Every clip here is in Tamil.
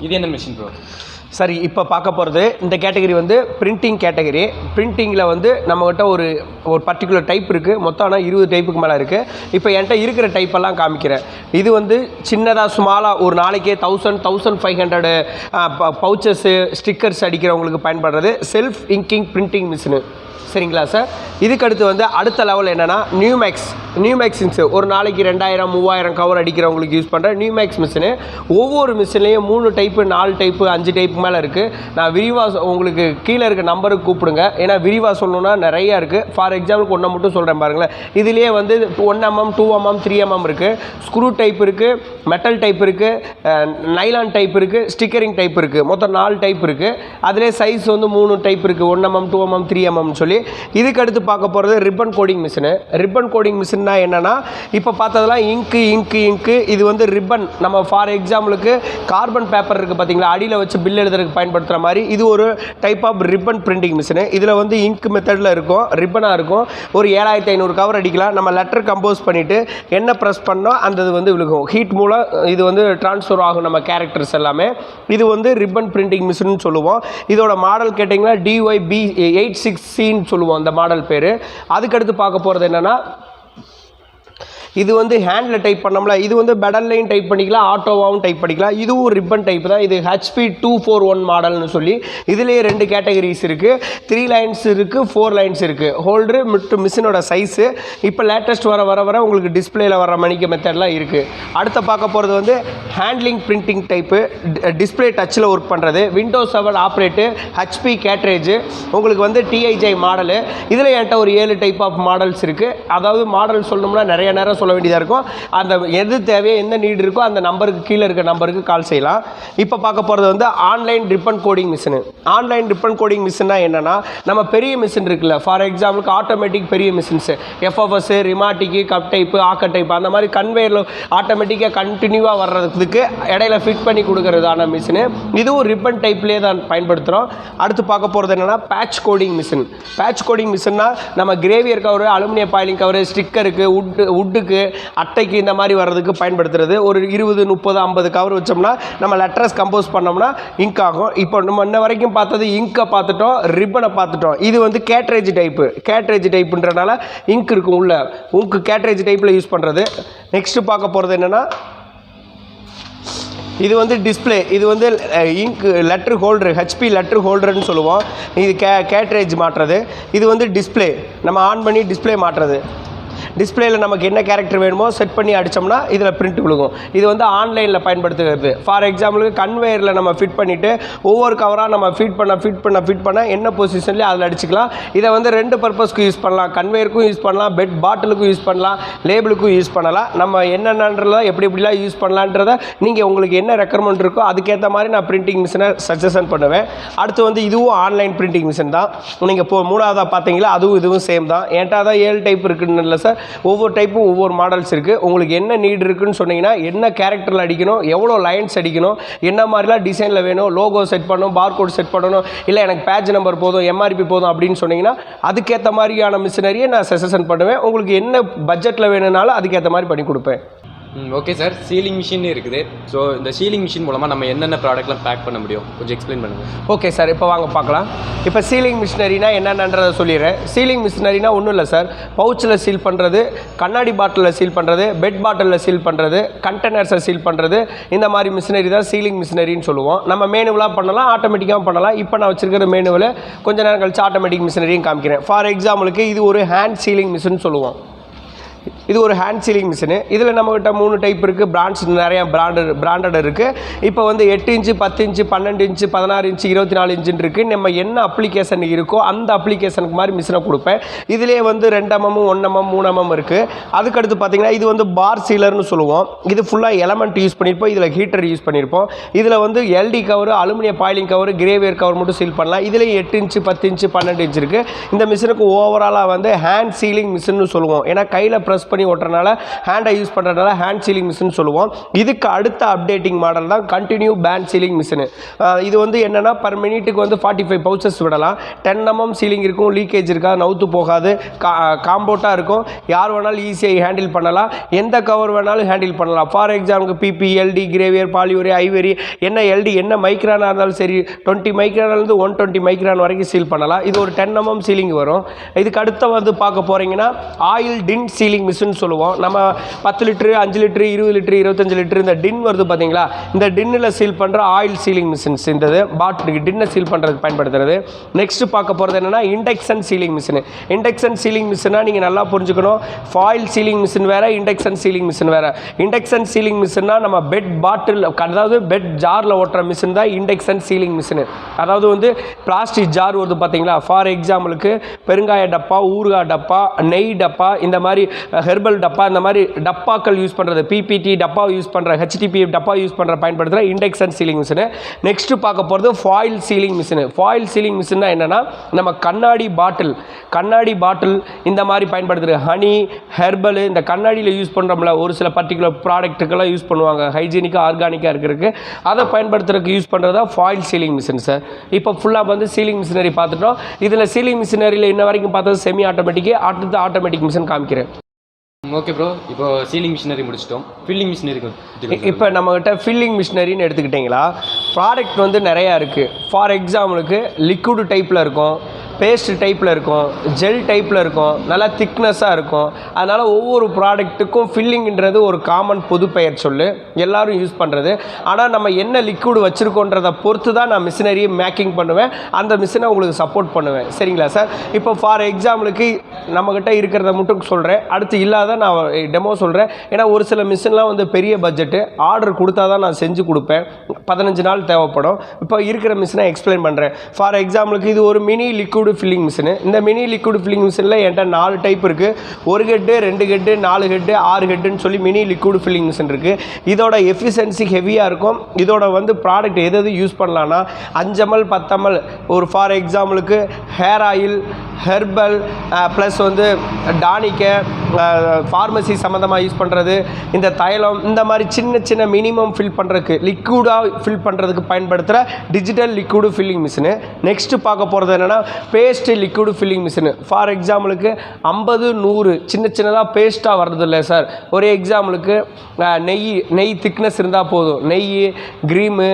இது என்ன மிஷின் ப்ரோ சரி இப்போ பார்க்க போகிறது இந்த கேட்டகரி வந்து பிரிண்டிங் கேட்டகரி பிரிண்டிங்கில் வந்து நம்மகிட்ட ஒரு ஒரு பர்டிகுலர் டைப் இருக்குது மொத்தம் ஆனால் இருபது டைப்புக்கு மேலே இருக்குது இப்போ என்கிட்ட இருக்கிற டைப்பெல்லாம் காமிக்கிறேன். இது வந்து சின்னதாக சுமாலாக ஒரு நாளைக்கே thousand thousand five hundred pouches stickers அடிக்கிறவங்களுக்கு பயன்படுறது. செல்ஃப் இங்கிங் பிரிண்டிங் மிஷினு சரிங்களா சார் இதுக்கு அடுத்து வந்து அடுத்த லெவல் என்னென்னா நியூமேக்ஸ் நியூ மேக்ஸின்ஸு ஒரு நாளைக்கு ரெண்டாயிரம் மூவாயிரம் கவர் அடிக்கிறவங்களுக்கு யூஸ் பண்ணுற நியூமேக்ஸ் மிஷினு ஒவ்வொரு மிஷின்லேயும் மூணு டைப்பு நாலு டைப்பு அஞ்சு டைப் டைப்பு மேலே இருக்குது நான் விரிவாக உங்களுக்கு கீழே இருக்க நம்பருக்கு கூப்பிடுங்க. ஏன்னா விரிவாக சொல்லணும்னா நிறையா இருக்குது ஃபார் எக்ஸாம்பிளுக்கு ஒன்றை மட்டும் சொல்கிறேன் பாருங்களேன். இதுலேயே வந்து one MM two MM three MM இருக்குது ஸ்க்ரூ டைப் இருக்குது மெட்டல் டைப் இருக்குது நைலான் டைப் இருக்குது ஸ்டிக்கரிங் டைப் இருக்குது மொத்தம் நாலு டைப் இருக்குது அதிலே சைஸ் வந்து மூணு டைப் இருக்குது one MM two MM three எம்எம்னு சொல்லி. இதுக்கு அடுத்து பார்க்க போகிறது ribbon coding machine ribbon coding மிஷின்னா என்னென்னா இப்போ பார்த்ததெல்லாம் இங்கு இங்கு இங்கு இது வந்து ரிப்பன் நம்ம ஃபார் எக்ஸாம்பிளுக்கு கார்பன் பேப்பர் இருக்குது பார்த்தீங்களா அடியில் வச்சு பில் எழுதுறதுக்கு பயன்படுத்துகிற மாதிரி இது ஒரு type of ribbon printing machine இதில் வந்து இங்க் மெத்தடில் இருக்கும் ரிப்பனாக இருக்கும். ஒரு ஏழாயிரத்தி ஐநூறு கவர் அடிக்கலாம். நம்ம லெட்டர் கம்போஸ் பண்ணிவிட்டு என்ன ப்ரெஸ் பண்ணோம் அந்த இது வந்து விழுகும். ஹீட் மூலம் இது வந்து ட்ரான்ஸ்ஃபர் ஆகும் நம்ம கேரக்டர்ஸ் எல்லாமே. இது வந்து ரிப்பன் பிரிண்டிங் மிஷின்னு சொல்லுவோம். இதோட மாடல் கேட்டிங்கன்னா டிஒய் பி எயிட் சிக்ஸ் சின்னு சொல்லுவோம் அந்த மாடல் பேர். அதுக்கடுத்து பார்க்க போகிறது என்னென்னா இது வந்து ஹேண்டில் டைப் பண்ணோம்ல இது வந்து பெடல்லையும் டைப் பண்ணிக்கலாம் ஆட்டோவாகவும் டைப் பண்ணிக்கலாம். இதுவும் ரிப்பன் டைப் தான். இது ஹெச்பி டூ ஃபோர் ஒன் மாடல்னு சொல்லி இதுலேயே ரெண்டு கேட்டகரிஸ் இருக்குது த்ரீ லைன்ஸ் இருக்குது ஃபோர் லைன்ஸ் இருக்குது ஹோல்டரு மற்றும் மிஷினோட சைஸு இப்போ லேட்டஸ்ட் வர வர வர உங்களுக்கு டிஸ்பிளேயில் வர மணிக்க மெத்தட்லாம் இருக்குது அடுத்த பார்க்க போகிறது வந்து ஹேண்ட்லிங் பிரிண்டிங் டைப்பு டிஸ்பிளே டச்சில் ஒர்க் பண்ணுறது Windows seven operate HP cartridge உங்களுக்கு வந்து டிஐஜை மாடலு இதில் என்கிட்ட ஒரு ஏழு டைப் ஆஃப் மாடல்ஸ் இருக்குது அதாவது மாடல் சொல்லணும்னா நிறைய நேரம் சொல்ல வேண்டியதாக இருக்கும் அந்த எது தேவையோ எந்த நீடு இருக்கோ அந்த நம்பருக்கு கீழே இருக்க நம்பருக்கு கால் செய்யலாம். இப்போ பார்க்க போகிறது வந்து online ribbon coding machine online ribbon coding மிஷின்னா என்னென்னா நம்ம பெரிய மிஷின் இருக்குல்ல. ஃபார் எக்ஸாம்பிளுக்கு ஆட்டோமேட்டிக் பெரிய மிஷின்ஸு எஃப்எஃப்எஸ் ரிமாட்டிக்கு கப் டைப்பு ஆக்க டைப்பு அந்த மாதிரி கன்வேயரில் ஆட்டோமேட்டிக்காக கண்டினியூவாக வர்றதுக்கு இடையில ஃபிட் பண்ணி கொடுக்கறதான மிஷினு இதுவும் ரிப்பன் டைப்லேயே தான் பயன்படுத்துகிறோம் அடுத்து பார்க்க போகிறது என்னென்னா batch coding machine batch coding மிஷின்னா நம்ம கிரேவியர் கவர் அலுமினிய பாயிலிங் கவர் ஸ்டிக்கருக்கு உட்டு உட்டுக்கு அட்டைக்கு இந்த மாதிரி வர்றதுக்கு பயன்படுத்துறது. ஒரு இருபது முப்பது ஐம்பது கவர் வச்சோம்னா நம்ம லெட்டர்ஸ் கம்போஸ் பண்ணோம்னா இங்க் ஆகும். இப்போ நம்ம இன்ன வரைக்கும் பார்த்தது இங்கை பார்த்துட்டோம் ரிப்பனை பார்த்துட்டோம். இது வந்து கேட்ரேஜ் டைப்பு கேட்ரேஜ் டைப்புன்றனால இங்க் இருக்கும் உள்ள. உங்கு கேட்ரேஜ் டைப்பில் யூஸ் பண்ணுறது நெக்ஸ்ட்டு பார்க்க போகிறது என்னென்னா இது வந்து டிஸ்ப்ளே இது வந்து ink letter holder HP letter ஹோல்டர்னு சொல்லுவோம். இது கே கேட்ரேஜ் மாட்டுறது இது வந்து டிஸ்ப்ளே நம்ம ஆன் பண்ணி டிஸ்ப்ளே மாட்டுறது டிஸ்ப்ளேயில் நமக்கு என்ன கேரக்டர் வேணுமோ செட் பண்ணி அடித்தோம்னா இதில் பிரிண்ட் விழுகும். இது வந்து ஆன்லைனில் பயன்படுத்துகிறது. ஃபார் எக்ஸாம்பிளுக்கு கன்வேயரில் நம்ம ஃபிட் பண்ணிவிட்டு ஒவ்வொரு கவராக நம்ம ஃபிட் பண்ண ஃபிட் பண்ண ஃபிட் பண்ண என்ன பொசிஷன்லேயே அதில் அடிச்சுக்கலாம். இதை வந்து ரெண்டு பர்பஸ்க்கு யூஸ் பண்ணலாம். கன்வேயருக்கும் யூஸ் பண்ணலாம். பெட் பாட்டிலுக்கும் யூஸ் பண்ணலாம். லேபிளுக்கும் யூஸ் பண்ணலாம். நம்ம என்னென்னன்றதை எப்படி எப்படிலாம் யூஸ் பண்ணலான்றதை நீங்கள் உங்களுக்கு என்ன ரெக்கமெண்ட் இருக்கோ அதுக்கேற்ற மாதிரி நான் பிரிண்டிங் மிஷினை சஜஷன் பண்ணுவேன். அடுத்து வந்து இதுவும் ஆன்லைன் பிரிண்டிங் மிஷின் தான். நீங்கள் இப்போ மூணாவதாக பார்த்தீங்களா? அதுவும் இதுவும் சேம் தான். ஏன்ட்டா தான் ஏழு டைப் இருக்குன்னு இல்லை சார் ஒவ்வொரு டைப்பும் ஒவ்வொரு மாடல்ஸ் இருக்குது உங்களுக்கு என்ன நீட் இருக்குன்னு சொன்னீங்கன்னா என்ன கேரக்டரில் அடிக்கணும் எவ்வளோ லைன்ஸ் அடிக்கணும் என்ன மாதிரிலாம் டிசைனில் வேணும் லோகோ செட் பண்ணணும் பார்கோட் செட் பண்ணணும் இல்லை எனக்கு பேட்ச் நம்பர் போதும் எம்ஆர்பி போதும் அப்படின்னு சொன்னீங்கன்னா அதுக்கேற்ற மாதிரியான மிஷினரியை நான் செசன் பண்ணுவேன். உங்களுக்கு என்ன பட்ஜெட்டில் வேணும்னாலும் அதுக்கேற்ற மாதிரி பண்ணி கொடுப்பேன். ஓகே சார் சீலிங் மிஷின் இருக்குது. ஸோ இந்த சீலிங் மிஷின் மூலமாக நம்ம என்னென்ன ப்ராடக்ட்லாம் பேக் பண்ண முடியும்? கொஞ்சம் எக்ஸ்பிளைன் பண்ணுங்கள் ஓகே சார் இப்போ வாங்க பார்க்கலாம். இப்போ சீலிங் மிஷினரினா என்னென்னன்றதை சொல்லிடுறேன். சீலிங் மிஷினரினா ஒன்றும் இல்லை சார் பவுச்சில் சீல் பண்ணுறது கண்ணாடி பாட்டிலில் சீல் பண்ணுறது பெட் பாட்டிலில் சீல் பண்ணுறது கண்டெய்னர்ஸை சீல் பண்ணுறது இந்த மாதிரி மிஷினரி தான் சீலிங் மிஷினரின்னு சொல்லுவோம். நம்ம மேனுவலாக பண்ணலாம் ஆட்டோமேட்டிக்காகவும் பண்ணலாம். இப்போ நான் வச்சிருக்கிற மேனுவில் கொஞ்ச நேரம் கழிச்சு ஆட்டோமேட்டிக் மிஷினரியும் காமிக்கிறேன். ஃபார் எக்ஸாம்பிளுக்கு இது ஒரு ஹேண்ட் சீலிங் மிஷின் சொல்லுவோம். இது ஒரு ஹேண்ட் சீலிங் மிஷினு இதில் நம்மக்கிட்ட மூணு டைப் இருக்குது பிராண்ட்ஸ் நிறையா பிராண்டட் பிராண்டட் இருக்குது இப்போ வந்து எட்டு இன்ச்சு பத்து இன்ச்சு பன்னெண்டு இன்ச்சு பதினாறு இன்ச்சு இருபத்தி நாலு இன்ச்சுன்னு இருக்குது நம்ம என்ன அப்ளிகேஷன் இருக்கோ அந்த அப்ளிகேஷனுக்கு மாதிரி மிஷினை கொடுப்பேன். இதிலே வந்து ரெண்டு எம்எம் ஒன் எம்எம் மூணு எம்எம் இருக்குது அதுக்கடுத்து பார்த்திங்கன்னா இது வந்து பார் சீலர்னு சொல்லுவோம். இது ஃபுல்லாக எலமெண்ட் யூஸ் பண்ணியிருப்போம் இதில் ஹீட்டர் யூஸ் பண்ணியிருப்போம் இதில் வந்து எல்டி கவர் அலுமினிய பாயிலிங் கவர் கிரேவியர் கவர் மட்டும் சீல் பண்ணலாம். இதுலேயும் எட்டு இன்ச்சு பத்து இன்ச்சு பன்னெண்டு இன்ச்சு இருக்குது இந்த மிஷினுக்கு ஓவராலாக வந்து ஹேண்ட் சீலிங் மிஷின்னு சொல்லுவோம். ஏன்னா கையில் ப்ரெஸ் பண்ணி பண்ணி ஓட்டுறதுனால ஹேண்டை யூஸ் பண்ணுறதுனால ஹேண்ட் சீலிங் மிஷின் சொல்லுவோம். இதுக்கு அடுத்த அப்டேட்டிங் மாடல் தான் கண்டினியூ பேண்ட் சீலிங் மிஷினு இது வந்து என்னென்னா பர் மினிட்டுக்கு வந்து ஃபார்ட்டி ஃபைவ் பவுச்சஸ் விடலாம். டென் எம்எம் சீலிங் இருக்கும் லீக்கேஜ் இருக்காது நவுத்து போகாது. கா காம்போட்டாக இருக்கும். யார் வேணாலும் ஈஸியாக ஹேண்டில் பண்ணலாம். எந்த கவர் வேணாலும் ஹேண்டில் பண்ணலாம். For example PP LD gravure பாலியூரி ivory என்ன எல்டி என்ன மைக்ரானாக இருந்தாலும் சரி டுவெண்ட்டி மைக்ரான்லேருந்து ஒன் டுவெண்ட்டி மைக்ரான் வரைக்கும் சீல் பண்ணலாம். இது ஒரு டென் எம்எம் சீலிங் வரும். இதுக்கு அடுத்த வந்து பார்க்க போகிறீங்கன்னா ஆயில் டின் சீலிங் மிஷின் சொல்லுவோம். நம்ம பத்து லிட்ரு அஞ்சு லிட்ரு இருபது லிட்ரு இருபத்தஞ்சு லிட்ரு இந்த டின் வருது பார்த்தீங்களா இந்த டின்னில் சீல் பண்ணுற ஆயில் சீலிங் மிஷின்ஸ் இந்த பாட்டிலுக்கு டின்னை சீல் பண்ணுறதுக்கு பயன்படுத்துறது. நெக்ஸ்ட் பார்க்க போகிறது என்னென்னா induction sealing machine induction sealing மிஷினா நீங்கள் நல்லா புரிஞ்சுக்கணும். ஃபாயில் சீலிங் மிஷின் வேறு இண்டக்ஷன் சீலிங் மிஷின் வேறு. இண்டக்ஷன் சீலிங் மிஷின்னா நம்ம பெட் பாட்டில் அதாவது பெட் ஜாரில் ஓட்டுற மிஷின் தான் இண்டக்ஷன் சீலிங் மிஷின் அதாவது வந்து பிளாஸ்டிக் ஜார் வருது பார்த்தீங்களா ஃபார் எக்ஸாம்பிளுக்கு பெருங்காய டப்பா ஊறுகாய் டப்பா நெய் டப்பா இந்த மாதிரி வெர்பல் டப்பா இந்த மாதிரி டப்பாக்கள் யூஸ் பண்ணுறது பிபிடி டப்பா யூஸ் பண்ணுற ஹெச்டிபி டப்பா யூஸ் பண்ணுற பயன்படுத்துகிற இண்டக்ஷன் சீலிங் மிஷினு நெக்ஸ்ட் பார்க்க போகிறது foil sealing machine foil sealing மிஷின்னா என்னென்னா நம்ம கண்ணாடி பாட்டில் கண்ணாடி பாட்டில் இந்த மாதிரி பயன்படுத்துகிற ஹனி ஹெர்பல் இந்த கண்ணாடியில் யூஸ் பண்ணுறோம்ல ஒரு சில பர்டிகுலர் ப்ராடக்ட்டுக்கெல்லாம் யூஸ் பண்ணுவாங்க. ஹைஜீனிக்காக ஆர்கானிக்காக இருக்கிறதுக்கு. அதை பயன்படுத்துறதுக்கு யூஸ் பண்ணுறது ஃபாயில் சீலிங் மிஷின் சார் இப்போ ஃபுல்லாக வந்து சீலிங் மிஷினரி பார்த்துட்டோம். இதில் சீலிங் மிஷினரியில் இன்ன வரைக்கும் பார்த்தது செமி ஆட்டோமேட்டிக்கு அடுத்தது ஆட்டோமேட்டிக் மிஷின் காமிக்கிறேன். ஓகே ப்ரோ இப்போ சீலிங் மிஷினரி முடிச்சிட்டோம். ஃபில்லிங் மிஷினரி இப்போ நம்மக்கிட்ட ஃபில்லிங் மிஷினரின்னு எடுத்துக்கிட்டிங்களா? ப்ராடக்ட் வந்து நிறையா இருக்குது ஃபார் எக்ஸாம்பிளுக்கு லிக்விடு டைப்பில் இருக்கும். பேஸ்ட் டைப்பில் இருக்கும் ஜெல் டைப்பில் இருக்கும் நல்லா திக்னஸாக இருக்கும். அதனால் ஒவ்வொரு ப்ராடக்ட்டுக்கும் ஃபில்லிங்ன்றது ஒரு காமன் பொது பெயர் சொல்லு. எல்லோரும் யூஸ் பண்ணுறது ஆனால் நம்ம என்ன லிக்விட் வச்சுருக்கோன்றதை பொறுத்து தான் நான் மிஷினரியை மேக்கிங் பண்ணுவேன். அந்த மிஷினை உங்களுக்கு சப்போர்ட் பண்ணுவேன். சரிங்களா சார் இப்போ ஃபார் எக்ஸாம்பிளுக்கு நம்மக்கிட்ட இருக்கிறத மட்டும் சொல்கிறேன் அடுத்து இல்லாத நான் டெமோ சொல்கிறேன் ஏன்னா ஒரு சில மிஷின்லாம் வந்து பெரிய பட்ஜெட்டு ஆர்டர் கொடுத்தா தான் நான் செஞ்சு கொடுப்பேன். பதினஞ்சு நாள் தேவைப்படும். இப்போ இருக்கிற மிஷினை எக்ஸ்பிளைன் பண்ணுறேன் ஃபார் எக்ஸாம்பிளுக்கு இது ஒரு மினி லிக்விடு ஃபில்லிங் மிஷினு இந்த மினி லிக்விடு ஃபில்லிங் மிஷினில் என்கிட்ட நாலு டைப் இருக்குது ஒரு ஹெட்டு ரெண்டு ஹெட்டு நாலு ஹெட்டு ஆறு ஹெட்டுன்னு சொல்லி மினி லிக்விடு ஃபில்லிங் மிஷின் இருக்குது இதோட எஃபிஷியன்சி ஹெவியாக இருக்கும். இதோட வந்து ப்ராடக்ட் எது எது யூஸ் பண்ணலான்னா அஞ்சமல் பத்தமல் ஒரு ஃபார் எக்ஸாம்பிளுக்கு ஹேர் ஆயில் ஹெர்பல் ப்ளஸ் வந்து டானிக்க ஃபார்மசி சம்மந்தமாக யூஸ் பண்ணுறது இந்த தைலம் இந்த மாதிரி சின்ன சின்ன மினிமம் ஃபில் பண்ணுறதுக்கு லிக்விடாக ஃபில் பண்ணுறதுக்கு பயன்படுத்துகிற digital liquid filling machine next பார்க்க போகிறது என்னென்னா paste liquid filling machine for எக்ஸாம்பிளுக்கு ஐம்பது நூறு சின்ன சின்னதாக பேஸ்ட்டாக வர்றது இல்லை சார் ஒரு எக்ஸாம்பிளுக்கு நெய் நெய் திக்னஸ் இருந்தால் போதும். நெய் க்ரீமு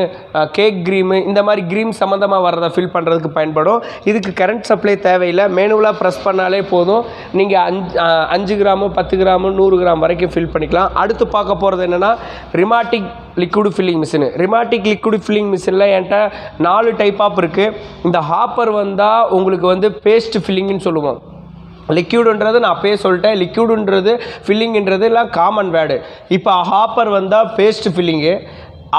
கேக் க்ரீமு இந்த மாதிரி க்ரீம் சம்மந்தமாக வர்றதை ஃபில் பண்ணுறதுக்கு பயன்படும். இதுக்கு கரண்ட் சப்ளை தேவையில்லை. மேனுவலாக ப்ரெஸ் பண்ணாலே போதும். நீங்கள் அஞ்சு அஞ்சு கிராமு பத்து கிராமு நூறு கிராம் வரைக்கும் ஃபில் பண்ணிக்கலாம். அடுத்து பார்க்க போகிறது என்னென்னா ரிமாட்டிக் லிக்விட் ஃபில்லிங் மிஷினு ரிமாட்டிக் லிக்விட் ஃபில்லிங் மிஷினில் என்கிட்ட நாலு டைப் ஆப் இருக்குது இந்த ஹாப்பர் வந்தால் உங்களுக்கு வந்து பேஸ்ட் ஃபில்லிங்னு சொல்லுவோம். லிக்யூடுன்றது நான் அப்பயே சொல்லிட்டேன். லிக்யூடுன்றது ஃபில்லிங்ன்றது எல்லாம் காமன் வேர்டு இப்போ ஹாப்பர் வந்தால் பேஸ்ட் ஃபில்லிங்கு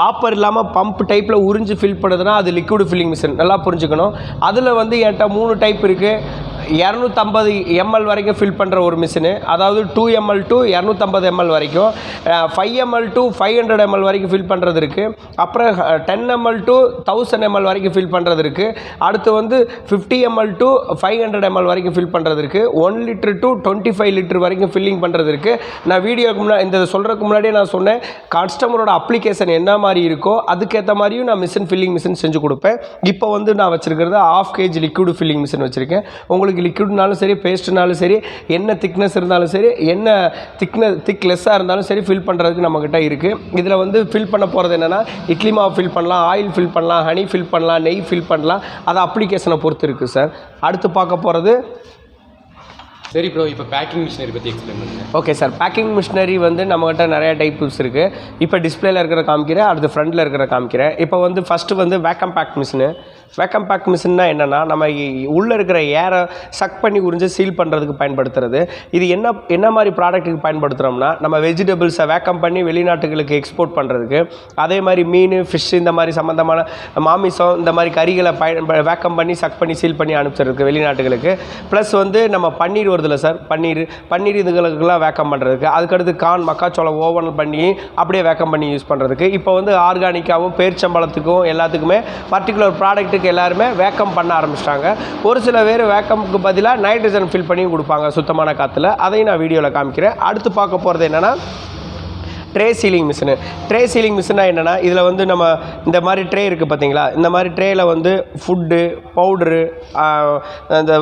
ஆப்பர் இல்லாமல் பம்ப் டைப்பில் உறிஞ்சு ஃபில் பண்ணுதுன்னா அது லிக்விட் ஃபில்லிங் மிஷின் நல்லா புரிஞ்சுக்கணும். அதில் வந்து என்கிட்ட மூணு டைப் இருக்குது இரநூத்தம்பது எம்எல் வரைக்கும் ஃபில் பண்ணுற ஒரு மிஷினு அதாவது டூ எம்எல் டு இரநூத்தம்பது எம்எல் வரைக்கும். Five ml to five hundred ml வரைக்கும் ஃபில் பண்ணுறது இருக்குது அப்புறம் ten ml to thousand ml வரைக்கும் ஃபில் பண்ணுறது இருக்குது அடுத்து வந்து fifty ml to five hundred ml வரைக்கும் ஃபில் பண்ணுறது இருக்குது one litre to twenty five litre வரைக்கும் ஃபில்லிங் பண்ணுறது இருக்குது நான் வீடியோக்கு முன்னாடி இந்த சொல்கிறதுக்கு முன்னாடியே நான் சொன்னேன். கஸ்டமரோட அப்ளிகேஷன் என்ன மாதிரி இருக்கோ அதுக்கேற்ற மாதிரியும் நான் மிஷின் ஃபில்லிங் மிஷின் செஞ்சு கொடுப்பேன். இப்போ வந்து நான் வச்சுருக்கிறது half KG liquid filling machine வச்சுருக்கேன். உங்களுக்கு லிக்விட்னாலும் சரி பேஸ்ட்னாலும் சரி என்ன திக்னஸ் இருந்தாலும் சரி என்ன திக்ன திக் லெஸ்ஸாக இருந்தாலும் சரி ஃபில் பண்ணுறதுக்கு நம்மக்கிட்ட இருக்குது இதில் வந்து ஃபில் பண்ண போகிறது என்னென்னா இட்லி மாவு ஃபில் பண்ணலாம் ஆயில் ஃபில் பண்ணலாம் ஹனி ஃபில் பண்ணலாம் நெய் ஃபில் பண்ணலாம். அது அப்ளிகேஷனை பொறுத்து இருக்குது சார் அடுத்து பார்க்க போகிறது சரி ப்ரோ இப்போ பேக்கிங் மிஷினரி பற்றி எக்ஸ்பிளைன் பண்ணுங்கள் ஓகே சார் பேக்கிங் மிஷினரி வந்து நம்மகிட்ட நிறைய டைப்ஸ் இருக்குது இப்போ டிஸ்பிளேல இருக்கிற காமிக்கிறேன் அடுத்து ஃப்ரண்ட்டில் இருக்கிற காமிக்கிறேன். இப்போ வந்து ஃபஸ்ட்டு வந்து vacuum pack machine vacuum pack மிஷின்னா என்னென்னா நம்ம உள்ளே இருக்கிற ஏரை சக் பண்ணி உறிஞ்சு சீல் பண்ணுறதுக்கு பயன்படுத்துறது. இது என்ன என்ன மாதிரி ப்ராடக்ட்டுக்கு பயன்படுத்துகிறோம்னா நம்ம வெஜிடபிள்ஸை வேக்கம் பண்ணி வெளிநாட்டுகளுக்கு எக்ஸ்போர்ட் பண்ணுறதுக்கு அதே மாதிரி மீன் ஃபிஷ் இந்த மாதிரி சம்மந்தமான மாமிசம் இந்த மாதிரி கறிகளை பயன் வேக்கம் பண்ணி சக் பண்ணி சீல் பண்ணி அனுப்பிச்சிருக்கு வெளிநாட்டுகளுக்கு. ப்ளஸ் வந்து நம்ம பன்னீர் வருதுல்ல சார் பன்னீர் பன்னீர் இதுகளுக்கெல்லாம் வேக்கம் பண்ணுறதுக்கு அதுக்கடுத்து கான் மக்காச்சோளம் ஓவன் பண்ணி அப்படியே வேக்கம் பண்ணி யூஸ் பண்ணுறதுக்கு இப்போ வந்து ஆர்கானிக்காகவும் பேர்ச்சம்பழத்துக்கும் எல்லாத்துக்குமே பர்டிகுலர் ப்ராடக்ட் ப்ராடக்ட்டுக்கு எல்லாருமே வேக்கம் பண்ண ஆரம்பிச்சிட்டாங்க. ஒரு சில பேர் வேக்கமுக்கு பதிலாக நைட்ரஜன் ஃபில் பண்ணி கொடுப்பாங்க சுத்தமான காற்றுல அதையும் நான் வீடியோவில் காமிக்கிறேன். அடுத்து பார்க்க போகிறது என்னென்னா tray sealing machine tray sealing மிஷினா என்னென்னா இதில் வந்து நம்ம இந்த மாதிரி ட்ரே இருக்குது பார்த்தீங்களா இந்த மாதிரி ட்ரேயில் வந்து ஃபுட்டு பவுட்ரு இந்த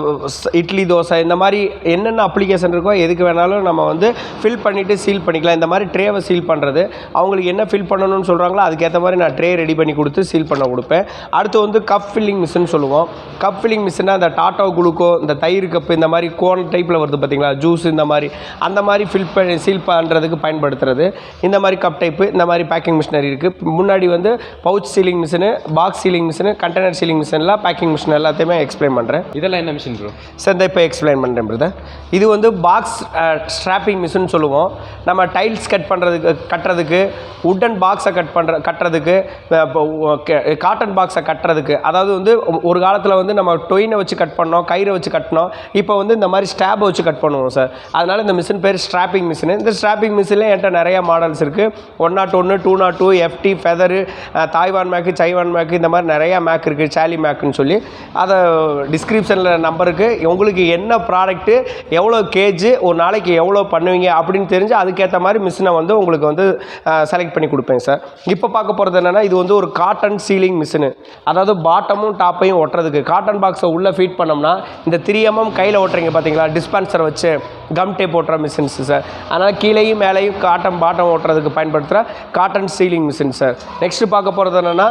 இட்லி தோசை இந்த மாதிரி என்னென்ன அப்ளிகேஷன் இருக்கோ எதுக்கு வேணாலும் நம்ம வந்து ஃபில் பண்ணிவிட்டு சீல் பண்ணிக்கலாம். இந்த மாதிரி ட்ரேவை சீல் பண்ணுறது அவங்களுக்கு என்ன ஃபில் பண்ணணும்னு சொல்கிறாங்களோ அதுக்கேற்ற மாதிரி நான் ட்ரே ரெடி பண்ணி கொடுத்து சீல் பண்ண கொடுப்பேன். அடுத்து வந்து கப் ஃபில்லிங் மிஷின் சொல்லுவோம். கப் ஃபில்லிங் மிஷினா இந்த டாட்டா குளுக்கோ இந்த தயிர் கப்பு இந்த மாதிரி கோன் டைப்பில் வருது பார்த்தீங்களா ஜூஸ் இந்த மாதிரி. அந்த மாதிரி ஃபில் பண்ணி சீல் பண்ணுறதுக்கு பயன்படுத்துறது. இந்த மாதிரி கப் டைப்பு இந்த மாதிரி பேக்கிங் மிஷினரி இருக்குது முன்னாடி வந்து pouch sealing machine box sealing machine container sealing மிஷின்லாம் பேக்கிங் மிஷின் எல்லாத்தையுமே எக்ஸ்பிளைன் பண்ணுறேன் இதெல்லாம் என்ன மிஷின் ப்ரோ சார் இந்த இப்போ எக்ஸ்பிளைன் பண்ணுறேன் பிரதர் இது வந்து பாக்ஸ் ஸ்ட்ராப்பிங் மிஷின் சொல்லுவோம். நம்ம டைல்ஸ் கட் பண்ணுறதுக்கு கட்டுறதுக்கு உட்டன் பாக்ஸை கட் பண்ணுற கட்டுறதுக்கு காட்டன் பாக்ஸை கட்டுறதுக்கு அதாவது வந்து ஒரு காலத்தில் வந்து நம்ம டொயினை வச்சு கட் பண்ணோம் கயிறை வச்சு கட்டினோம் இப்போ வந்து இந்த மாதிரி ஸ்டாப்பை வச்சு கட் பண்ணுவோம் சார் அதனால் இந்த மிஷின் பேர் ஸ்ட்ராப்பிங் மிஷின் இந்த ஸ்ட்ராப்பிங் மிஷினில் என்கிட்ட நிறைய மாடல்ஸ் இருக்குது ஒன் நாட் ஒன்று two naught two FT feather Taiwan make சைவான் make இந்த மாதிரி நிறையா மேக் இருக்குது சாலி மேக்குன்னு சொல்லி. அதை டிஸ்கிரிப்ஷனில் நம்பருக்கு உங்களுக்கு என்ன ப்ராடக்ட்டு எவ்வளோ கேஜு ஒரு நாளைக்கு எவ்வளோ பண்ணுவீங்க அப்படின்னு தெரிஞ்சு அதுக்கேற்ற மாதிரி மிஷினை வந்து உங்களுக்கு வந்து செலக்ட் பண்ணி கொடுப்பேன் சார் இப்போ பார்க்க போகிறது என்னென்னா இது வந்து ஒரு காட்டன் சீலிங் மிஷினு அதாவது பாட்டமும் டாப்பையும் ஒட்டுறதுக்கு. காட்டன் பாக்ஸை உள்ளே ஃபீட் பண்ணோம்னா இந்த த்ரீ எம்எம் கையில் ஓட்டுறீங்க பார்த்தீங்களா டிஸ்பென்சர் வச்சு. கம் டேப் ஓட்டுற மிஷின்ஸ் சார் அதனால் கீழேயும் மேலேயும் காட்டன் பாட்டம் ஓட்டுறதுக்கு பயன்படுத்துகிற cotton sealing machine sir next பார்க்க போகிறது என்னென்னா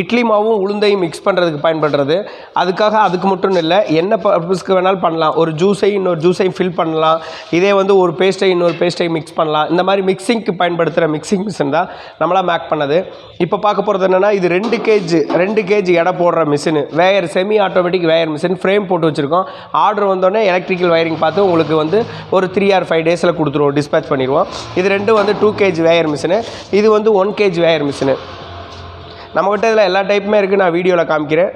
இட்லி மாவும் உளுந்தையும் மிக்ஸ் பண்ணுறதுக்கு பயன்படுறது. அதுக்காக அதுக்கு மட்டும் இல்லை என்ன பர்பஸ்க்கு வேணாலும் பண்ணலாம். ஒரு ஜூஸை இன்னொரு ஜூஸையும் ஃபில் பண்ணலாம். இதே வந்து ஒரு பேஸ்ட்டை இன்னொரு பேஸ்ட்டையும் மிக்ஸ் பண்ணலாம். இந்த மாதிரி மிக்சிங்க்கு பயன்படுத்துகிற மிக்சிங் மிஷின் தான் நம்மளாக மேக் பண்ணது. இப்போ பார்க்க போகிறது என்னென்னா இது ரெண்டு கேஜ் ரெண்டு கேஜ் எடை போடுற machine weigher semi automatic weigher machine frame போட்டு வச்சுருக்கோம். ஆர்டர் வந்தோடனே எலக்ட்ரிக்கல் வயரிங் பார்த்து உங்களுக்கு வந்து ஒரு த்ரீ ஆர் ஃபைவ் டேஸில் கொடுத்துருவோம். டிஸ்பேச் பண்ணிடுவோம். இது ரெண்டும் வந்து டூ கேஜ் வேயர் மிஷினு இது வந்து ஒன் கேஜ் வேயர் மிஷினு நம்மகிட்ட இதில் எல்லா டைப்புமே இருக்குது நான் வீடியோவில் காமிக்கிறேன்.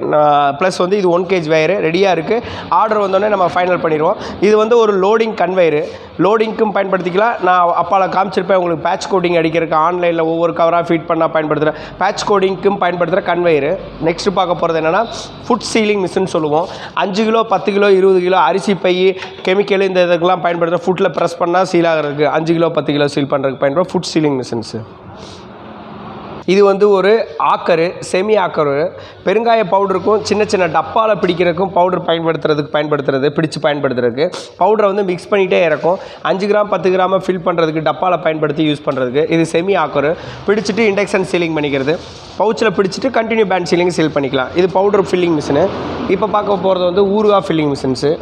ப்ளஸ் வந்து இது ஒன் கேஜ் வயரு ரெடியாக இருக்குது ஆர்டர் வந்தோடனே நம்ம ஃபைனல் பண்ணிடுவோம். இது வந்து ஒரு லோடிங் கன்வயரு லோடிங்க்கும் பயன்படுத்திக்கலாம். நான் அப்பால் காமிச்சிருப்பேன். உங்களுக்கு பேட்ச் கோடிங் அடிக்கிறதுக்கு ஆன்லைனில் ஒவ்வொரு கவராக ஃபீட் பண்ணால் பயன்படுத்துகிறேன் பேட்ச் கோடிங்க்கும் பயன்படுத்துகிற கன்வயரு நெக்ஸ்ட்டு பார்க்க போகிறது என்னென்னா ஃபுட் சீலிங் மிஷின் சொல்லுவோம். அஞ்சு கிலோ பத்து கிலோ இருபது கிலோ அரிசி பை கெமிக்கல் இந்த இதுக்கெல்லாம் பயன்படுத்துகிற ஃபுட்டில் ப்ரெஸ் பண்ணால் சீல் ஆகிறதுக்கு அஞ்சு கிலோ பத்து கிலோ சீல் பண்ணுறதுக்கு பயன்படுற ஃபுட் சீலிங் மிஷின்ஸு இது வந்து ஒரு ஆக்கரு செமி ஆக்கரு. பெருங்காய பவுடருக்கும் சின்ன சின்ன டப்பாவில் பிடிக்கிறதுக்கும் பவுடர் பயன்படுத்துறதுக்கு பயன்படுத்துறது பிடிச்சு பயன்படுத்துறதுக்கு. பவுடரை வந்து மிக்ஸ் பண்ணிகிட்டே இறக்கும். அஞ்சு கிராம் பத்து கிராம ஃபில் பண்ணுறதுக்கு டப்பாவில் பயன்படுத்தி யூஸ் பண்ணுறதுக்கு இது செமி ஆக்கரு. பிடிச்சிட்டு இண்டக்ஷன் சீலிங் பண்ணிக்கிறது. பவுச்சில் பிடிச்சிட்டு கண்டினியூ பேண்ட் சீலிங் சீல் பண்ணிக்கலாம். இது பவுடர் ஃபில்லிங் மிஷினு இப்போ பார்க்க போகிறது வந்து ஊறுகா ஃபில்லிங் மிஷின்ஸு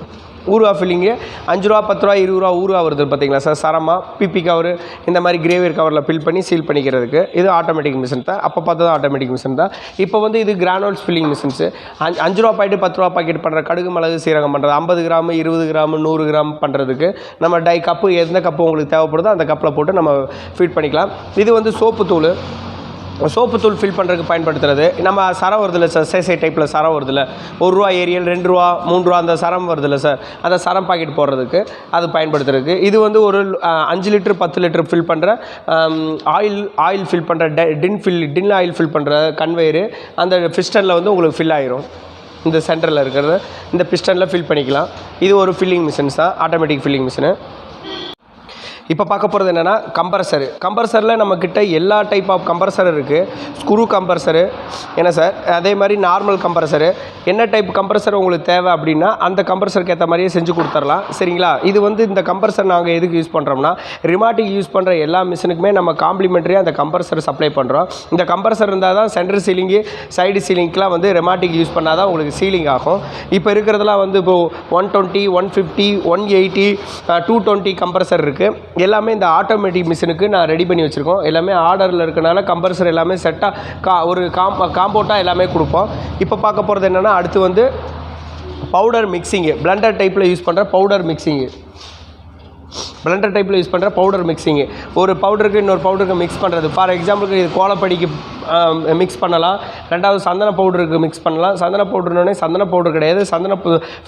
ஊறுகா ஃபில்லிங்கு அஞ்சு ரூபா பத்து ரூபா இருபது ரூபா ஊருவா வருது பார்த்தீங்களா சார்? சரமா பிபி கவர் இந்த மாதிரி கிரேவியர் கவரில் ஃபில் பண்ணி சீல் பண்ணிக்கிறதுக்கு. இது ஆட்டோமேட்டிக் மிஷின் தான். அப்போ பார்த்தது ஆட்டோமேட்டிக் மிஷின் தான். இப்போ வந்து இது கிரானோல்ஸ் ஃபில்லிங் மிஷின்ஸு அஞ்சு அஞ்சு ரூபா பாக்கெட் பத்து ரூபா பாக்கெட் பண்ணுற கடுகு மிளகு சீரகம் பண்ணுறது ஐம்பது கிராம் இருபது கிராம் நூறு கிராம் பண்ணுறதுக்கு நம்ம டை கப்பு எந்த கப்பு உங்களுக்கு தேவைப்படுதோ அந்த கப்பில் போட்டு நம்ம ஃபீட் பண்ணிக்கலாம். இது வந்து சோப்பு தூள். சோப்பு தூள் ஃபில் பண்ணுறதுக்கு பயன்படுத்துறது. நம்ம சரம் வருதுல்ல சார் சேசை டைப்பில் சரம் வருதுல்ல. ஒரு ரூபா ஏரியல் ரெண்டு ரூபா மூணு ரூபா அந்த சரம் வருதுல்ல சார் அந்த சரம் பாக்கெட் போடுறதுக்கு அது பயன்படுத்துறதுக்கு. இது வந்து ஒரு அஞ்சு லிட்டர் பத்து லிட்டர் ஃபில் பண்ணுற ஆயில் ஆயில் ஃபில் பண்ணுற tin fill tin oil fill பண்ணுற கன்வேயரு அந்த பிஸ்டனில் வந்து உங்களுக்கு ஃபில் ஆயிரும். இந்த சென்டரில் இருக்கிறத. இந்த பிஸ்டனில் ஃபில் பண்ணிக்கலாம். இது ஒரு ஃபில்லிங் மிஷின்ஸ் தான் ஆட்டோமேட்டிக் ஃபில்லிங் மிஷினு இப்போ பார்க்க போகிறது என்னென்னா கம்ப்ரஸரு கம்ப்ரஸரில் நம்மக்கிட்ட எல்லா டைப் ஆஃப் கம்ப்ரஸர் இருக்குது ஸ்க்ரூ கம்ப்ரஸரு என்ன சார் அதே மாதிரி நார்மல் கம்ப்ரஸரு என்ன டைப் கம்ப்ரஸர் உங்களுக்கு தேவை அப்படின்னா அந்த கம்ப்ரஸருக்கு ஏற்ற மாதிரியே செஞ்சு கொடுத்துர்லாம். சரிங்களா? இது வந்து இந்த கம்ப்ரஸர் நாங்கள் எதுக்கு யூஸ் பண்ணுறோம்னா ரிமாட்டிக் யூஸ் பண்ணுற எல்லா மிஷினுக்குமே நம்ம காம்ப்ளிமெண்ட்ரியாக அந்த கம்ப்ரஸர் சப்ளை பண்ணுறோம் இந்த கம்ப்ரஸர் இருந்தால் தான் சென்டர் சீலிங்கு சைடு சீலிங்க்கெலாம் வந்து ரெமாட்டிக் யூஸ் பண்ணால் தான் உங்களுக்கு சீலிங் ஆகும். இப்போ இருக்கிறதுலாம் வந்து இப்போது one twenty one fifty one eighty two twenty compressor இருக்குது எல்லாமே இந்த ஆட்டோமேட்டிக் மிஷினுக்கு நான் ரெடி பண்ணி வச்சுருக்கோம். எல்லாமே ஆர்டரில் இருக்கனால கம்ப்ரஸர் எல்லாமே செட்டாக கா ஒரு காம் காம்போட்டாக எல்லாமே கொடுப்போம். இப்போ பார்க்க போகிறது என்னென்னா அடுத்து வந்து பவுடர் மிக்சிங்கு பிளண்டர் டைப்பில் யூஸ் பண்ணுற பவுடர் மிக்சிங்கு பிளண்டர் டைப்பில் யூஸ் பண்ணுற பவுடர் மிக்சிங்கு ஒரு பவுடருக்கு இன்னொரு பவுடருக்கு மிக்ஸ் பண்ணுறது ஃபார் எக்ஸாம்பிளுக்கு இது கோலப்படிக்கு மிக்ஸ் பண்ணலாம். ரெண்டாவது சந்தன பவுடருக்கு மிக்ஸ் பண்ணலாம். சந்தன பவுடர்னோடனே சந்தன பவுடர் கிடையாது. சந்தன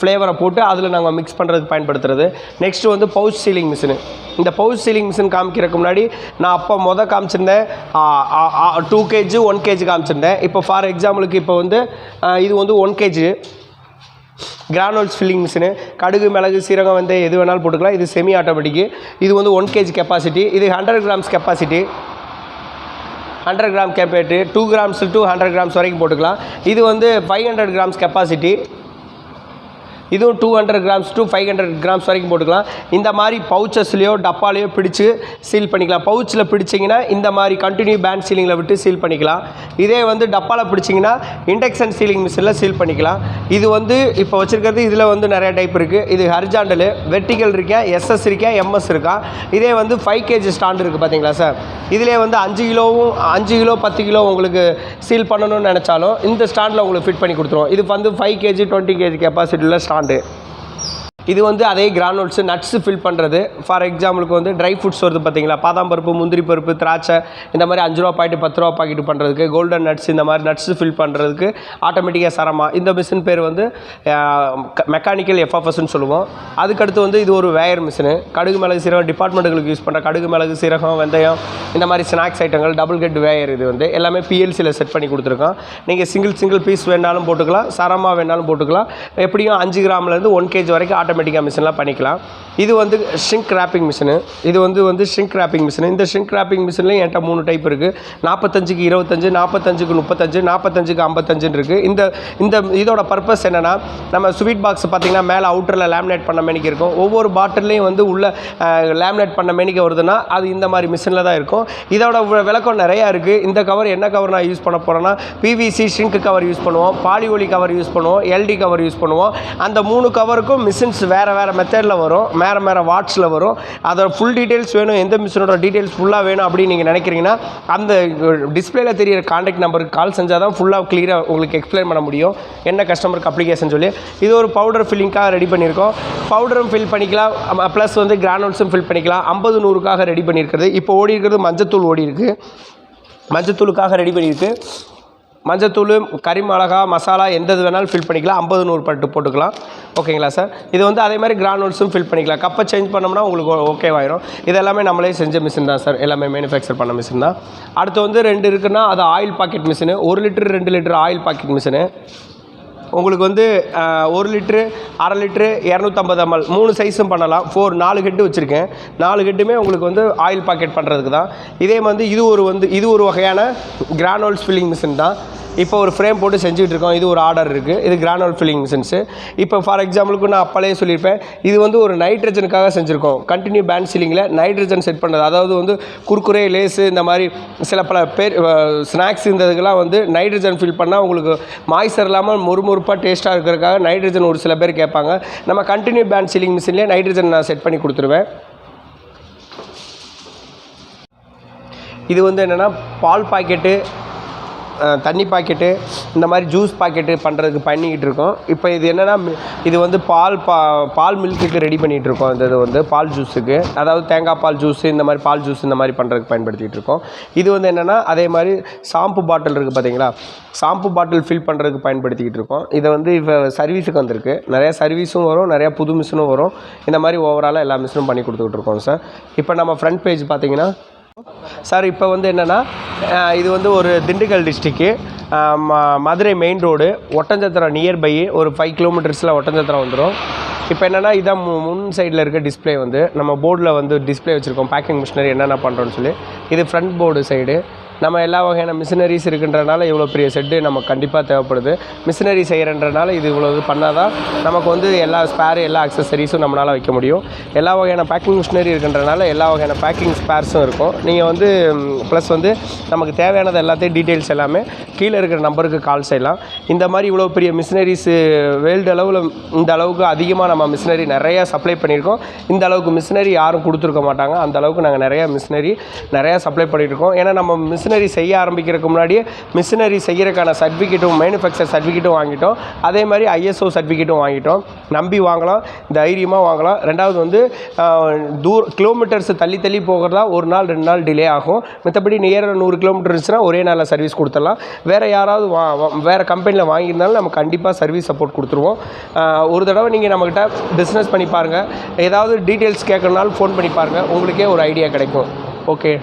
ஃப்ளேவரை போட்டு அதில் நாங்கள் மிக்ஸ் பண்ணுறதுக்கு பயன்படுத்துறது. நெக்ஸ்ட் வந்து பவுச் சீலிங் மிஷினு இந்த பவுச் சீலிங் மிஷின் காமிக்கிறதுக்கு முன்னாடி நான் அப்போ மொதல் காமிச்சிருந்தேன். டூ கேஜி ஒன் கேஜி காமிச்சிருந்தேன். இப்போ ஃபார் எக்ஸாம்பிளுக்கு இப்போ வந்து இது வந்து one KG granules filling machine கடுகு மிளகு சீரகம் வந்து எது வேணாலும் போட்டுக்கலாம். இது செமி ஆட்டோமேட்டிக்கு இது வந்து ஒன் கேஜி கெப்பாசிட்டி இது hundred grams capacity hundred gram capacity two grams two hundred grams வரைக்கும் போட்டுக்கலாம். இது வந்து ஃபைவ் ஹண்ட்ரட் கிராம்ஸ் கெப்பாசிட்டி இதுவும் two hundred grams to five hundred grams வரைக்கும் போட்டுக்கலாம். இந்த மாதிரி பவுச்சஸ்லேயோ டப்பாலையோ பிடிச்சி சீல் பண்ணிக்கலாம். பவுச்சில் பிடிச்சிங்கன்னா இந்த மாதிரி கண்டினியூ பேண்ட் சீலிங்கில் விட்டு சீல் பண்ணிக்கலாம். இதே வந்து டப்பாவில் பிடிச்சிங்கன்னா இண்டக்ஷன் சீலிங் மிஷினில் சீல் பண்ணிக்கலாம். இது வந்து இப்போ வச்சுருக்கிறது இதில் வந்து நிறைய டைப் இருக்குது இது ஹரிஜாண்டலு வெர்டிகல் இருக்கா எஸ்எஸ் இருக்கா எம்எஸ் இருக்கா? இதே வந்து ஃபைவ் கேஜி ஸ்டாண்ட் இருக்குது பார்த்தீங்களா சார் இதிலே வந்து அஞ்சு கிலோவும் அஞ்சு கிலோ பத்து கிலோ உங்களுக்கு சீல் பண்ணணும்னு நினச்சாலும் இந்த ஸ்டாண்டில் உங்களுக்கு ஃபிட் பண்ணி கொடுத்துருவோம் இது வந்து ஃபைவ் கேஜி டுவெண்ட்டி கேஜி கெப்பாசிட்டியில் ஸ்டாண்ட் ആണ്ട് இது வந்து அதே கிரானுல்ஸ் நட்ஸு ஃபில் பண்ணுறது ஃபார் எக்ஸாம்பிளுக்கு வந்து ட்ரை ஃப்ரூட்ஸ் வருது பார்த்தீங்களா பாதாம் பருப்பு முந்திரி பருப்பு திராட்சை இந்த மாதிரி அஞ்சு ரூபா பாக்கெட் பத்து ரூபா பாக்கெட் பண்ணுறதுக்கு கோல்டன் நட்ஸ் இந்த மாதிரி நட்ஸ் ஃபில் பண்ணுறதுக்கு ஆட்டோமேட்டிக்காக சரமா. இந்த மிஷின் பேர் வந்து மெக்கானிக்கல் எஃப்எஃப்எஸ்ன்னு சொல்லுவோம். அதுக்கடுத்து வந்து இது ஒரு வேயர் மிஷினு கடுகு மிளகு சீரகம் டிபார்ட்மெண்ட்டுகளுக்கு யூஸ் பண்ணுற கடுகு மிளகு சீரகம் வெந்தயம் இந்த மாதிரி ஸ்நாக்ஸ் ஐட்டங்கள் டபுள் கெட் வேயர் இது வந்து எல்லாமே பிஎல்சியில் செட் பண்ணி கொடுத்துருக்கோம். நீங்கள் சிங்கிள் சிங்கிள் பீஸ் வேணாலும் போட்டுக்கலாம். சரமாக வேணாலும் போட்டுக்கலாம். எப்படியும் அஞ்சு கிராம்லேருந்து ஒன் கேஜி வரைக்கும் ஆட்டோ ஆட்டோமேட்டிக்காக மிஷின்லாம் பண்ணிக்கலாம். இது வந்து ஷிங்க் ரேப்பிங் மிஷினு இது வந்து வந்து ஷிங்க் ரேப்பிங் மிஷின் இந்த ஷிங்க் ரேப்பிங் மிஷின்லையும் என்கிட்ட மூணு டைப் இருக்குது நாற்பத்தஞ்சுக்கு இருபத்தஞ்சு நாற்பத்தஞ்சுக்கு முப்பத்தஞ்சு நாற்பத்தஞ்சுக்கு ஐம்பத்தஞ்சுன்னு இருக்குது இந்த இந்த இதோட பர்பஸ் என்னென்னா நம்ம ஸ்வீட் பாக்ஸ் பார்த்திங்கன்னா மேலே அவுட்டரில் லேமினேட் பண்ண மேனிக்கு இருக்கும். ஒவ்வொரு பாட்டில்லையும் வந்து உள்ள லேமினேட் பண்ண மேனிக்கு வருதுன்னா அது இந்த மாதிரி மிஷினில் தான் இருக்கும். இதோட விளக்கம் நிறையா இருக்குது இந்த கவர் என்ன கவர் நான் யூஸ் பண்ண போகிறேன்னா பிவிசி ஷிங்க் கவர் யூஸ் பண்ணுவோம். பாலிஒலி கவர் யூஸ் பண்ணுவோம். எல்டி கவர் யூஸ் பண்ணுவோம். அந்த மூணு கவருக்கும் மிஷின்ஸ் வேறு வேறு மெத்தடில் வரும். வேறு வேறு வாட்ஸில் வரும். அதோட ஃபுல் டீட்டெயில்ஸ் வேணும். எந்த மிஷினோட டீட்டெயில்ஸ் ஃபுல்லாக வேணும் அப்படின்னு நீங்கள் நினைக்கிறீங்கன்னா அந்த டிஸ்பிளேல தெரியிற காண்டாக்ட் நம்பருக்கு கால் செஞ்சால் தான் ஃபுல்லாக கிளியராக உங்களுக்கு எக்ஸ்பிளைன் பண்ண முடியும். என்ன கஸ்டமருக்கு அப்ளிகேஷன் சொல்லி. இது ஒரு பவுடர் ஃபில்லிங்காக ரெடி பண்ணியிருக்கோம். பவுடரும் ஃபில் பண்ணிக்கலாம். ப்ளஸ் வந்து கிரானுல்ஸும் ஃபில் பண்ணிக்கலாம். ஐம்பது நூறுக்காக ரெடி பண்ணியிருக்கிறது. இப்போ ஓடி இருக்கிறது மஞ்சத்தூள் ஓடி இருக்குது மஞ்சத்தூளுக்காக ரெடி பண்ணியிருக்கு. மஞ்சத்தூள் கறி மிளகா மசாலா எந்த இது வேணாலும் ஃபில் பண்ணிக்கலாம். ஐம்பது நூறு பட்டு போட்டுக்கலாம். ஓகேங்களா சார் இது வந்து அதே மாதிரி கிரானுல்ஸும் ஃபில் பண்ணிக்கலாம். கப்பை சேஞ்ச் பண்ணோம்னா உங்களுக்கு ஓகேவாயிரும் இது எல்லாமே நம்மளே செஞ்ச மிஷின் தான் சார் எல்லாமே மேனுஃபேக்சர் பண்ண மிஷின் தான். அடுத்து வந்து ரெண்டு இருக்குன்னா அது ஆயில் பாக்கெட் மிஷினு ஒரு லிட்டர் ரெண்டு லிட்டர் ஆயில் பாக்கெட் மிஷினு உங்களுக்கு வந்து ஒரு லிட்ரு அரை லிட்ரு இரநூத்தம்பது எம்எல் மூணு சைஸும் பண்ணலாம். ஃபோர் நாலு ஹெட்டு வச்சுருக்கேன். நாலு ஹெட்டுமே உங்களுக்கு வந்து ஆயில் பாக்கெட் பண்ணுறதுக்கு தான். இதே வந்து இது ஒரு வந்து இது ஒரு வகையான கிரானோல்ஸ் ஃபில்லிங் மிஷின் தான். இப்போ ஒரு ஃப்ரேம் போட்டு செஞ்சுட்டு இருக்கோம் இது ஒரு ஆர்டர் இருக்குது இது கிரானுவல் ஃபில்லிங் சென்ஸு இப்போ ஃபார் எக்ஸாம்பிளுக்கு நான் அப்பளே சொல்லியிருப்பேன். இது வந்து ஒரு நைட்ரஜனுக்காக செஞ்சுருக்கோம். கண்டினியூ பேண்ட் சீலிங்கில் நைட்ரஜன் செட் பண்ணுறது அதாவது வந்து குர்குரே லேஸு இந்த மாதிரி சில பல பேர் ஸ்நாக்ஸ் இந்த இதுக்கெல்லாம் வந்து நைட்ரஜன் ஃபில் பண்ணால் உங்களுக்கு மாய்ச்சர் இல்லாமல் மொறுமொறுப்பாக டேஸ்ட்டாக இருக்கிறதுக்காக நைட்ரஜன் ஒரு சில பேர் கேட்பாங்க. நம்ம கண்டினியூ பேண்ட் சீலிங் மிஷின்லேயே நைட்ரஜன் நான் செட் பண்ணி கொடுத்துருவேன். இது வந்து என்னென்னா பால் பாக்கெட்டு தண்ணி பாக்கெட்டு இந்த மாதிரி ஜூஸ் பாக்கெட்டு பண்ணுறதுக்கு பண்ணிக்கிட்டு இருக்கோம். இப்போ இது என்னென்னா இது வந்து பால் பா பால் மில்க்குக்கு ரெடி பண்ணிகிட்டு இருக்கோம். இந்த இது வந்து பால் ஜூஸுக்கு. அதாவது தேங்காய் பால் ஜூஸ் இந்த மாதிரி பால் ஜூஸ் இந்த மாதிரி பண்ணுறதுக்கு பயன்படுத்திகிட்டு இருக்கோம். இது வந்து என்னென்னா அதே மாதிரி ஷாம்பு பாட்டில் இருக்குது பார்த்தீங்களா ஷாம்பு பாட்டில் ஃபில் பண்ணுறதுக்கு பயன்படுத்திக்கிட்டு இருக்கோம். இதை வந்து இப்போ சர்வீஸுக்கு வந்திருக்கு. நிறையா சர்வீஸும் வரும் நிறையா புது மிஷினும் வரும். இந்த மாதிரி ஓவராலாக எல்லா மிஷினும் பண்ணி கொடுத்துக்கிட்டு இருக்கோம் சார். இப்போ நம்ம ஃப்ரண்ட் பேஜ் பார்த்தீங்கன்னா சார் இப்போ வந்து என்னென்னா இது வந்து ஒரு Dindigul district Madurai main road Oddanchatram nearby ஒரு ஃபைவ் கிலோமீட்டர்ஸில் ஒட்டஞ்சத்திரம் வந்துடும் இப்போ என்னென்னா இதான் மு- முன் சைடில் இருக்க டிஸ்ப்ளே வந்து நம்ம போர்டில் வந்து டிஸ்ப்ளே வச்சுருக்கோம். பேக்கிங் மிஷினரி என்னென்ன பண்ணுறோன்னு சொல்லி. இது ஃப்ரண்ட் போர்டு சைடு நம்ம எல்லா வகையான மிஷினரிஸ் இருக்கின்றனால இவ்வளோ பெரிய செட்டு நமக்கு கண்டிப்பாக தேவைப்படுது. மிஷினரி செய்கிறன்றனால இது இவ்வளோ இது பண்ணால் தான் நமக்கு வந்து எல்லா ஸ்பேர் எல்லா அக்சசரிஸும் நம்மளால் வைக்க முடியும். எல்லா வகையான பேக்கிங் மிஷினரி இருக்கின்றனால எல்லா வகையான பேக்கிங் ஸ்பேர்ஸும் இருக்கும். நீங்கள் வந்து ப்ளஸ் வந்து நமக்கு தேவையானது எல்லாத்தையும் டீட்டெயில்ஸ் எல்லாமே கீழே இருக்கிற நம்பருக்கு கால் செய்யலாம். இந்த மாதிரி இவ்வளோ பெரிய மிஷினரிஸு வேர்ல்டு அளவில் இந்த அளவுக்கு அதிகமாக நம்ம மிஷினரி நிறையா சப்ளை பண்ணியிருக்கோம். இந்த அளவுக்கு மிஷினரி யாரும் கொடுத்துருக்க மாட்டாங்க. அந்த அளவுக்கு நாங்கள் நிறையா மிஷினரி நிறையா சப்ளை பண்ணியிருக்கோம். ஏன்னா நம்ம மிஷினரி மிஷினரி செய்ய ஆரம்பிக்கிறதுக்கு முன்னாடியே மிஷினரி செய்கிறதுக்கான சர்டிஃபிகேட்டும் மேனுஃபேக்சர் சர்டிஃபிகேட்டும் வாங்கிட்டோம். அதே மாதிரி ஐஎஸ்ஓ சர்டிஃபிகேட்டும் வாங்கிட்டோம். நம்பி வாங்கலாம் தைரியமாக வாங்கலாம். ரெண்டாவது வந்து தூர் கிலோமீட்டர்ஸ் தள்ளி தள்ளி போகிறதா ஒரு நாள் ரெண்டு நாள் டிலே ஆகும். மற்றபடி நியர் நூறு கிலோமீட்டர் இருந்துச்சுன்னா ஒரே நாளில் சர்வீஸ் கொடுத்துடலாம். வேறு யாராவது வா வேறு கம்பெனியில் வாங்கியிருந்தாலும் நம்ம கண்டிப்பாக சர்வீஸ் சப்போர்ட் கொடுத்துருவோம். ஒரு தடவை நீங்கள் நம்மக்கிட்ட பிஸ்னஸ் பண்ணி பாருங்கள் ஏதாவது டீட்டெயில்ஸ் கேட்கணுனாலும் ஃபோன் பண்ணி பாருங்கள் உங்களுக்கே ஒரு ஐடியா கிடைக்கும். ஓகே